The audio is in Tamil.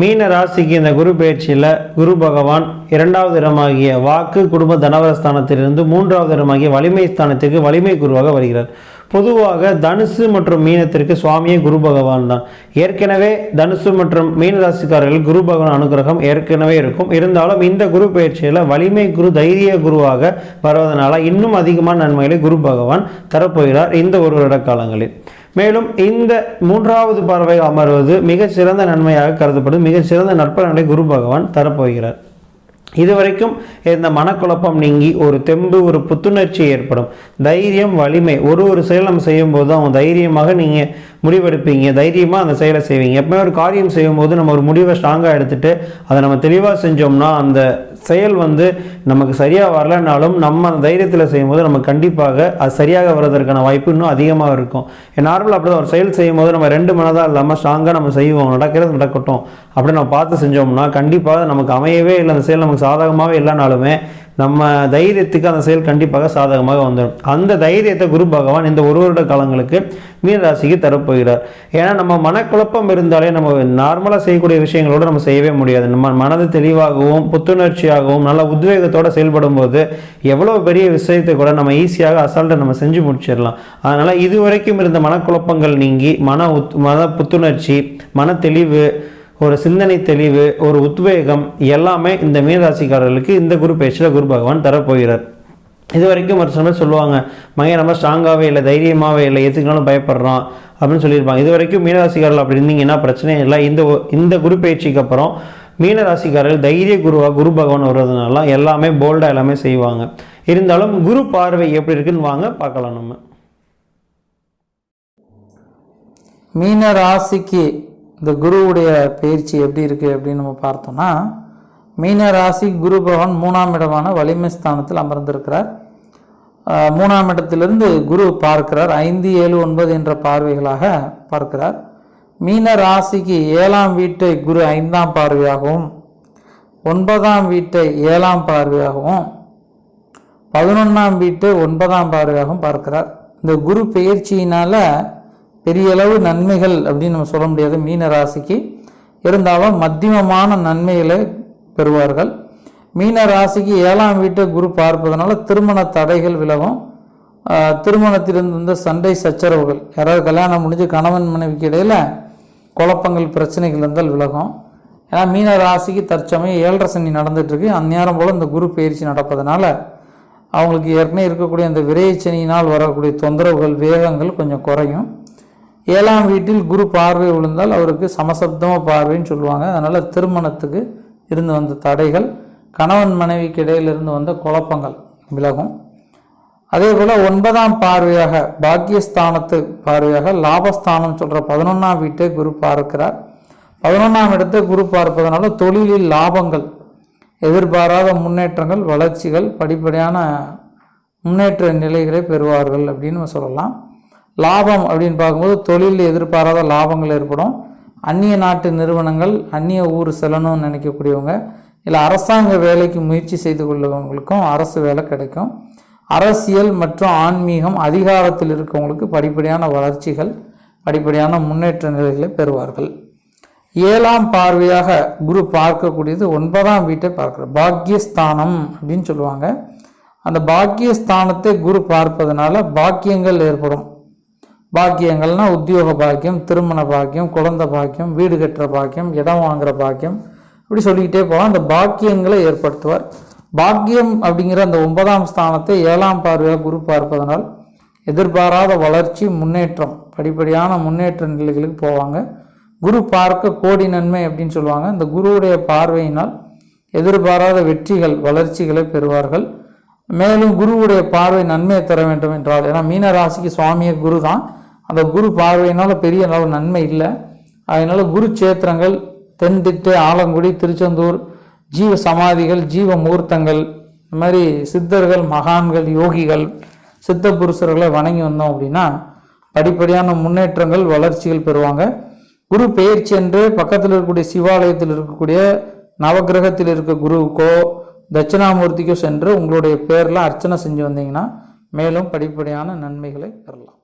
மீன ராசிக்கு இந்த குரு பயிற்சியில் குரு பகவான் இரண்டாவது இடமாகிய வாக்கு குடும்ப தனவரஸ்தானத்திலிருந்து மூன்றாவது இடமாகிய வலிமை ஸ்தானத்திற்கு வலிமை குருவாக வருகிறார். பொதுவாக தனுசு மற்றும் மீனத்திற்கு சுவாமியே குரு பகவான் தான். ஏற்கனவே தனுசு மற்றும் மீன ராசிக்காரர்கள் குரு பகவான் அனுகிரகம் ஏற்கனவே இருக்கும். இருந்தாலும் இந்த குரு பயிற்சியில் வலிமை குரு தைரிய குருவாக வருவதனால இன்னும் அதிகமான நன்மைகளை குரு பகவான் தரப்போகிறார் இந்த ஒரு வருட காலங்களில். மேலும் இந்த மூன்றாவது பார்வை அமர்வது மிக சிறந்த நன்மையாக கருதப்படும் மிக சிறந்த நற்பலன்களை குரு பகவான் தரப்போகிறார். இதுவரைக்கும் இந்த மனக்குழப்பம் நீங்கி ஒரு தெம்பு ஒரு புத்துணர்ச்சி ஏற்படும். தைரியம் வலிமை ஒரு ஒரு செயல் நம்ம செய்யும்போது அவங்க தைரியமாக நீங்கள் முடிவெடுப்பீங்க தைரியமாக அந்த செயலை செய்வீங்க. எப்பவுமே ஒரு காரியம் செய்யும்போது நம்ம ஒரு முடிவை ஸ்ட்ராங்காக எடுத்துட்டு அதை நம்ம தெளிவாக செஞ்சோம்னா அந்த செயல் வந்து நமக்கு சரியாக வரலனாலும் நம்ம அந்த தைரியத்தில் செய்யும்போது நம்ம கண்டிப்பாக அது சரியாக வர்றதற்கான வாய்ப்பு இன்னும் அதிகமாக இருக்கும். நார்மலாக அப்படி தான் ஒரு செயல் செய்யும்போது நம்ம ரெண்டு மனதாக இல்லாமல் ஸ்ட்ராங்காக நம்ம செய்வோம் நடக்கிறது நடக்கட்டும் அப்படின்னு நம்ம பார்த்து செஞ்சோம்னா கண்டிப்பாக நமக்கு அமையவே இல்லை. அந்த செயல் நமக்கு சாதகமாகவே இல்லைனாலுமே நம்ம தைரியத்துக்கு அந்த செயல் கண்டிப்பாக சாதகமாக வந்துடும். அந்த தைரியத்தை குரு பகவான் இந்த ஒரு வருட காலங்களுக்கு மீனராசிக்கு தரப்போகிறார். ஏன்னா நம்ம மனக்குழப்பம் இருந்தாலே நம்ம நார்மலாக செய்யக்கூடிய விஷயங்களோடு நம்ம செய்யவே முடியாது. நம்ம மனது தெளிவாகவும் புத்துணர்ச்சியாகவும் நல்ல உத்வேகத்தோடு செயல்படும் போது எவ்வளோ பெரிய விஷயத்தை கூட நம்ம ஈஸியாக அசால்ட்டை நம்ம செஞ்சு முடிச்சிடலாம். அதனால் இதுவரைக்கும் இருந்த மனக்குழப்பங்கள் நீங்கி மன உத் மன புத்துணர்ச்சி மன தெளிவு ஒரு சிந்தனை தெளிவு ஒரு உத்வேகம் எல்லாமே இந்த மீனராசிக்காரர்களுக்கு இந்த குரு பேச்சில் குரு பகவான் தரப்போகிறார். இது வரைக்கும் ஒரு சில சொல்லுவாங்க மகன் நம்ம ஸ்ட்ராங்காகவே இல்லை தைரியமாகவே இல்லை எதுக்குனாலும் பயப்படுறோம் அப்படின்னு சொல்லியிருப்பாங்க. இது வரைக்கும் மீனராசிக்காரர்கள் அப்படி இருந்தீங்கன்னா பிரச்சனை இல்லை. இந்த இந்த குரு பயிற்சிக்கு அப்புறம் மீனராசிக்காரர்கள் தைரிய குருவாக குரு பகவான் வருவதனால எல்லாமே போல்டாக எல்லாமே செய்வாங்க. இருந்தாலும் குரு பார்வை எப்படி இருக்குன்னு வாங்க பார்க்கலாம் நம்ம. மீன ராசிக்கு இந்த குருவுடைய பயிற்சி எப்படி இருக்குது அப்படின்னு நம்ம பார்த்தோம்னா மீன ராசி குரு பகவான் மூணாம் இடமான வலிமை ஸ்தானத்தில் அமர்ந்திருக்கிறார். மூணாம் இடத்திலிருந்து குரு பார்க்கிறார். ஐந்து ஏழு ஒன்பது என்ற பார்வைகளாக பார்க்கிறார். மீன ராசிக்கு ஏழாம் வீட்டை குரு ஐந்தாம் பார்வையாகவும் ஒன்பதாம் வீட்டை ஏழாம் பார்வையாகவும் பதினொன்றாம் வீட்டை ஒன்பதாம் பார்வையாகவும் பார்க்கிறார். இந்த குரு பயிற்சியினால் பெரிய அளவு நன்மைகள் அப்படின்னு நம்ம சொல்ல முடியாது. மீன ராசிக்கு இருந்தாலும் மத்தியமமான நன்மைகளை பெறுவார்கள். மீன ராசிக்கு ஏழாம் வீட்டை குரு பார்ப்பதனால திருமண தடைகள் விலகும். திருமணத்திலிருந்து வந்த சண்டை சச்சரவுகள். யாராவது கல்யாணம் முடிஞ்சு கணவன் மனைவிக்கு இடையில் குழப்பங்கள் பிரச்சனைகள் இருந்தால் விலகும். ஏன்னா மீன ராசிக்கு தற்சமயம் ஏழரை சனி நடந்துட்டு அந்நேரம் போல் இந்த குரு பயிற்சி நடப்பதனால அவங்களுக்கு ஏற்கனவே இருக்கக்கூடிய அந்த விரைச்சனியினால் வரக்கூடிய தொந்தரவுகள் வேகங்கள் கொஞ்சம் குறையும். ஏழாம் வீட்டில் குரு பார்வை விழுந்தால் அவருக்கு சமசப்தம பார்வைன்னு சொல்லுவாங்க. அதனால் திருமணத்துக்கு இருந்து வந்த தடைகள் கணவன் மனைவிக்கு இடையிலிருந்து வந்த குழப்பங்கள் விலகும். அதே போல் ஒன்பதாம் பார்வையாக பாக்கியஸ்தானத்து பார்வையாக லாபஸ்தானம் சொல்கிற பதினொன்றாம் வீட்டை குரு பார்க்கிறார். பதினொன்றாம் இடத்தை குரு பார்ப்பதனால தொழிலில் லாபங்கள் எதிர்பாராத முன்னேற்றங்கள் வளர்ச்சிகள் படிப்படியான முன்னேற்ற நிலைகளை பெறுவார்கள் அப்படின்னு நம்ம சொல்லலாம். லாபம் அப்படின்னு பார்க்கும்போது தொழிலில் எதிர்பாராத லாபங்கள் ஏற்படும். அந்நிய நாட்டு நிறுவனங்கள் அந்நிய ஊர் செல்லணும்னு நினைக்கக்கூடியவங்க இல்லை அரசாங்க வேலைக்கு முயற்சி செய்து கொள்ளவங்களுக்கும் அரசு வேலை கிடைக்கும். அரசியல் மற்றும் ஆன்மீகம் அதிகாரத்தில் இருக்கவங்களுக்கு படிப்படியான வளர்ச்சிகள் படிப்படியான முன்னேற்ற நிலைகளை பெறுவார்கள். ஏழாம் பார்வையாக குரு பார்க்கக்கூடியது ஒன்பதாம் வீட்டை பார்க்குற பாக்கியஸ்தானம் அப்படின்னு சொல்லுவாங்க. அந்த பாக்கியஸ்தானத்தை குரு பார்ப்பதனால பாக்கியங்கள் ஏற்படும். பாக்கியங்கள்னா உத்தியோக பாக்கியம் திருமண பாக்கியம் குழந்தை பாக்கியம் வீடு கட்டுற பாக்கியம் இடம் வாங்குற பாக்கியம். இப்படி சொல்லிக்கிட்டே போகலாம். அந்த பாக்கியங்களை ஏற்படுத்துவார். பாக்கியம் அப்படிங்கிற அந்த ஒன்பதாம் ஸ்தானத்தை ஏழாம் பார்வையாக குரு பார்ப்பதனால் எதிர்பாராத வளர்ச்சி முன்னேற்றம் படிப்படியான முன்னேற்ற நிலைகளுக்கு போவாங்க. குரு பார்க்க கோடி நன்மை அப்படின்னு சொல்லுவாங்க. இந்த குருவுடைய பார்வையினால் எதிர்பாராத வெற்றிகள் வளர்ச்சிகளை பெறுவார்கள். மேலும் குருவுடைய பார்வை நன்மையை தர வேண்டும் என்றால் ஏன்னா மீன ராசிக்கு குரு தான் அந்த குரு பார்வையினால் பெரிய அளவு நன்மை இல்லை. அதனால் குரு சேத்திரங்கள் தென்திட்டு ஆலங்குடி திருச்செந்தூர் ஜீவ சமாதிகள் ஜீவ மூர்த்தங்கள் இந்த மாதிரி சித்தர்கள் மகான்கள் யோகிகள் சித்த புருஷர்களை வணங்கி வந்தோம் அப்படின்னா படிப்படியான முன்னேற்றங்கள் வளர்ச்சிகள் பெறுவாங்க. குரு பெயர்ச்சி என்று பக்கத்தில் இருக்கக்கூடிய சிவாலயத்தில் இருக்கக்கூடிய நவக்கிரகத்தில் இருக்க குருவுக்கோ தட்சிணாமூர்த்திக்கோ சென்று உங்களுடைய பேரில் அர்ச்சனை செஞ்சு வந்தீங்கன்னா மேலும் படிப்படியான நன்மைகளை பெறலாம்.